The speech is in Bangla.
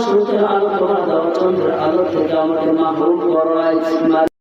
সূর্যের আলো তোমার দেওয়া চন্দ্রের আলো থেকে আমাকে মাহরুম করায়